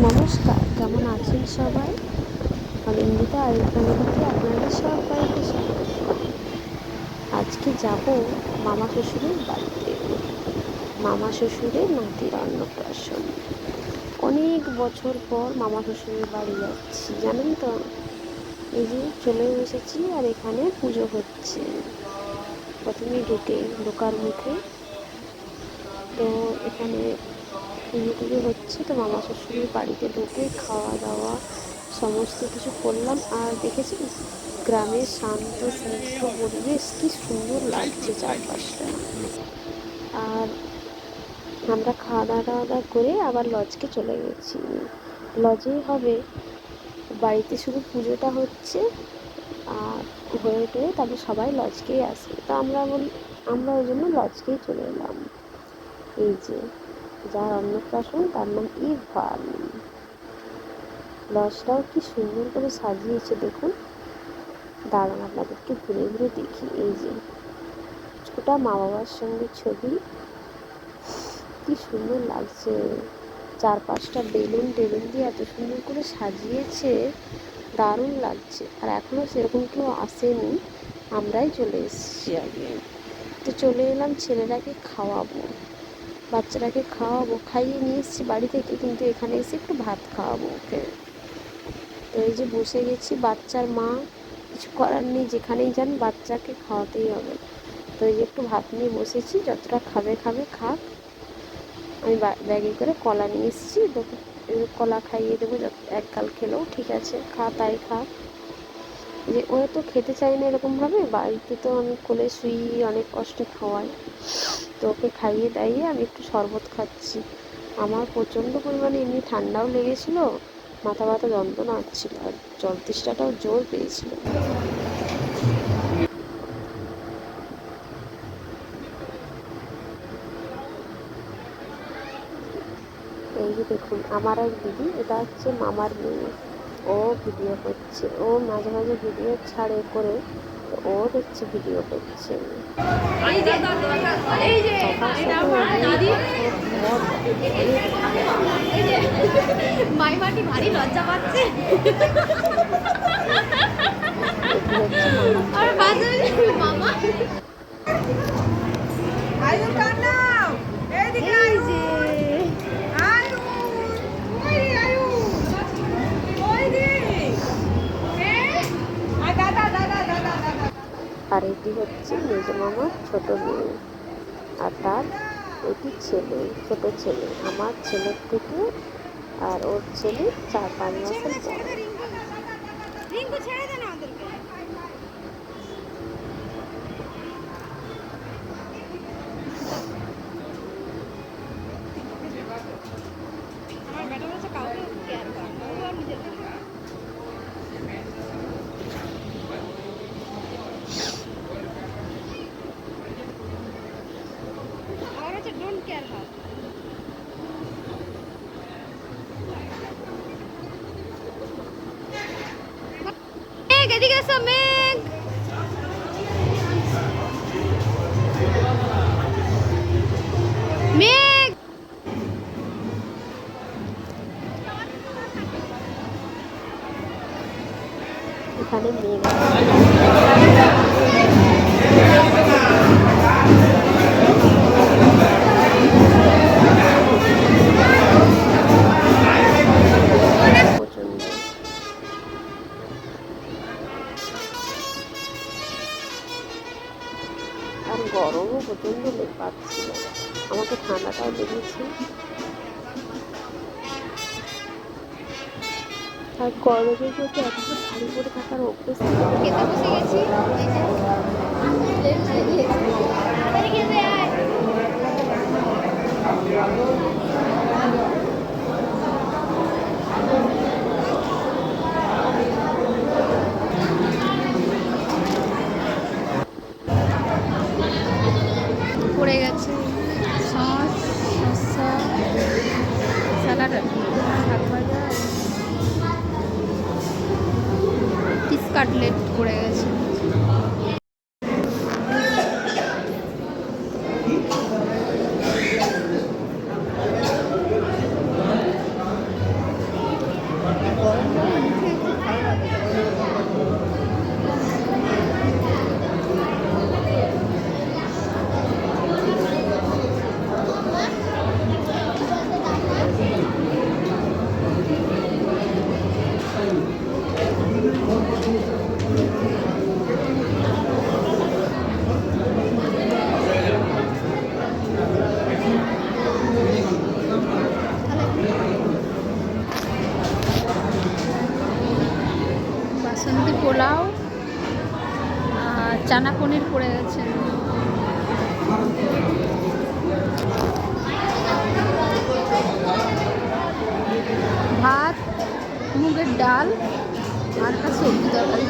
নমস্কার, কেমন আছেন সবাই? অনিন্দিতা আয়ুর ফ্যামিলিতে আপনাদের সবাইকে স্বাগত। আজকে যাব মামা শ্বশুরের বাড়িতে। মামা শ্বশুরের নাতির অন্নপ্রাশন। অনেক বছর পর মামা শ্বশুরের বাড়ি যাচ্ছি, জানেন তো? এই যে চলে এসেছি আর এখানে পুজো হচ্ছে। প্রথমে ঢুকে ঢোকার মুখে। তো এখানে পুজো টুজো হচ্ছে, তো মামা শ্বশুরের বাড়িতে ঢুকে খাওয়া দাওয়া সমস্ত কিছু করলাম। আর দেখেছি গ্রামের শান্ত স্নিগ্ধ পরিবেশ, কি সুন্দর লাগছে চারপাশটা। আর আমরা খাওয়া দাওয়া দাওয়া করে আবার লজকে চলে গেছি। লজেই হবে। বাড়িতে শুধু পুজোটা হচ্ছে আর হয়ে টয়ে তারপর সবাই লজকেই আসে তো আমরা বলি আমরা ওই জন্য লজকেই চলে এলাম। এই যে যার অন্নপ্রাশন তার নাম ইরফান লজটাও কি সুন্দর করে সাজিয়েছে দেখুন। দাঁড়ান আপনাদেরকে ঘুরে ঘুরে দেখি। এই যে ওটা মা বাবার সঙ্গে ছবি। কি সুন্দর লাগছে। চারপাশটা বেলুন টেলুন দিয়ে এত সুন্দর করে সাজিয়েছে। দারুণ লাগছে। আর এখনও সেরকম কেউ আসেনি। আমরাই চলে এসেছি আগে। তো চলে এলাম ছেলেটাকে খাওয়াবো। বাচ্চাটাকে খাওয়াবো, খাইয়ে নিয়ে এসেছি বাড়ি থেকে, কিন্তু এখানে এসে একটু ভাত খাওয়াবো ওকে। তো এই যে বসে গেছি, বাচ্চার মা কিছু করার নেই, যেখানেই যান বাচ্চাকে খাওয়াতেই হবে। তো এই যে একটু ভাত নিয়ে বসেছি, যতটা খাবে খাবে, খাক। আমি ব্যাগে করে কলা নিয়ে এসেছি কলা খাইয়ে দেবো এক কাল খেলেও ঠিক আছে, খা, তাই খা। যে ও তো খেতে চায় না এরকমভাবে। বাড়িতে তো আমি কোলে শুই, অনেক কষ্টে খাওয়াই। তো ওকে খাইয়ে দাইয়ে আমি একটু শরবত খাচ্ছি। আমার প্রচণ্ড পরিমাণে এমনি ঠান্ডাও লেগেছিল, মাথা ব্যথা, যন্ত্রণা হচ্ছিল, আর জল তৃষ্ণাটাও জোর পেয়েছিল। এই যে দেখুন, আমার এক দিদি, এটা হচ্ছে মামার মেয়ে। ও ভিডিও করছে। ও মাঝে মাঝে ভিডিও ছাড়ে করে ও দেখছে ভিডিও করছে। মাইমাটি ভারী লজ্জা পাচ্ছে। আর বাজে মামা। আয়ু কার নাম এইদিকে এই আয়ু যে আয়ু ওই রে আয়ু ওই রে এ আ দাদা দাদা দাদা দাদা আর এটি হচ্ছে মেজ মামার ছোট মেয়ে। আর তার এটি ছেলে, ছোট ছেলে। আমার ছেলের থেকে আর ওর ছেলে চার পাঁচ মাসের বড় রিঙ্কু ছেড়ে দে না আমাদেরকে আমার ব্যাটা বাচ্চা কাউকে কেয়ার করে না ও আর নিজের করে। আমার হচ্ছে ডোন্ট কেয়ার হার মেঘ এদিকে এসো মেঘ মেঘ এখানে মেয়ে আর গরমও প্রচণ্ড পাচ্ছিল আমাকে ঠান্ডাটাও লেগেছে আর গরমের মধ্যে এতটা ভালো করে থাকার অভ্যেস। খেতে বসে গেছি পনির পড়ে গেছে। ভাত, মুগের ডাল, আর একটা সবজি তরকারি।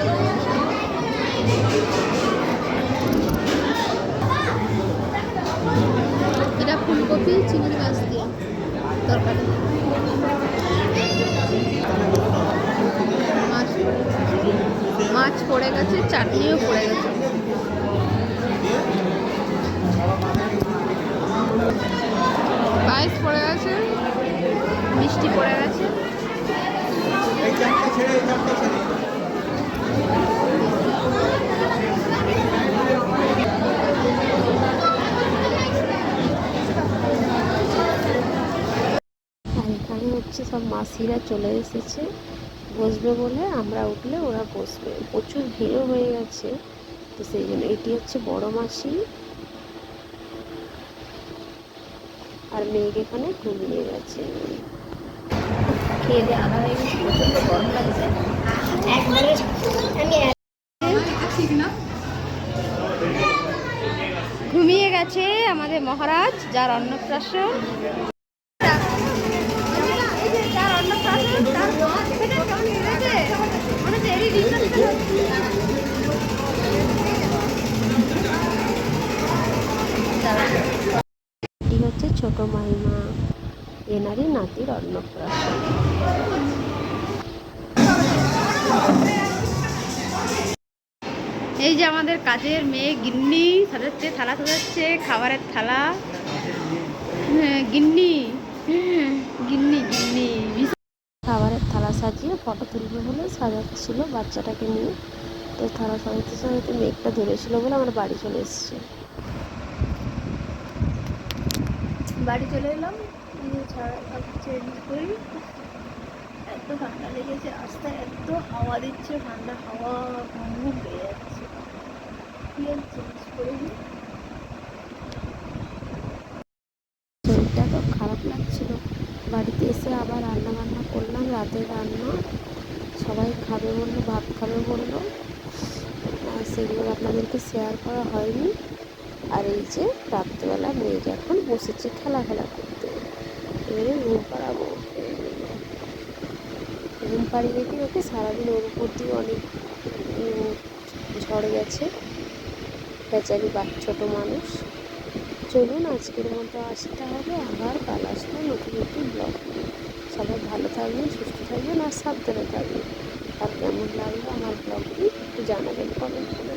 এটা ফুলকপি, চিংড়ি মাছ দিয়ে তরকারি। মাছ পড়ে গেছে, চাটনিও পড়ে গেছে। পায়েস পড়ে গেছে, মিষ্টি পড়ে গেছে। এখানে হচ্ছে সব মাসিরা চলে এসেছে। বসবে বলে আমরা উঠলে ওরা বসবে। প্রচুর ভিড়ও হয়ে গেছে। তো সেই জন্য এটি হচ্ছে বড় মাসি আর মেঘ এখানে ঘুমিয়ে গেছে। খেয়ে দিয়ে আধা হয়ে গেছে প্রচণ্ড গরম লাগছে। একবারে ঘুমিয়ে গেছে আমাদের মহারাজ যার অন্নপ্রাশন। মাইমা এনারই নাতির অন্নপ্রাশন। এই যে আমাদের কাজের মেয়ে গিন্নি সাজাচ্ছে থালা সাজাচ্ছে খাবারের থালা। হ্যাঁ গিন্নি। হ্যাঁ, গিন্নি গিন্নি। খাবারের থালা সাজিয়ে ফটো তুলবে বলে সাজাচ্ছিল বাচ্চাটাকে নিয়ে। তো থালা সাজাতে সাজাতে মেঘটা ধরেছিল বলে আমার বাড়ি চলে এসেছে। বাড়ি চলে এলাম। চেঞ্জ করি। এত ঠান্ডা লেগেছে, রাস্তায় এত হাওয়া দিচ্ছে, ঠান্ডা হাওয়া ঘুম পেয়ে যাচ্ছে। চেঞ্জ করে শরীরটা তো খারাপ লাগছিল। বাড়িতে এসে আবার রান্না বান্না করলাম, রাতের রান্না। সবাই খাবে বলল, ভাত খাবে বলল। সেগুলো আপনাদেরকে শেয়ার করা হয়নি। আর এই যে রাত্রেবেলা মেয়েকে এখন বসেছে খেলা খেলা করতে। এবারে ঘুম পাড়াবো ঘুম পাড়িয়ে দিয়ে ওকে, সারাদিন ওর উপর দিয়ে অনেক ঝড় গেছে। বেচারি বা, ছোটো মানুষ। চলুন, আজকের মতো আসতে হবে আবার কাল আসব নতুন নতুন ব্লগ সবাই ভালো থাকবেন, সুস্থ থাকবেন আর সাবধানে থাকবেন। আর কেমন লাগল আমার ব্লগটি একটু জানাবেন কমেন্ট করে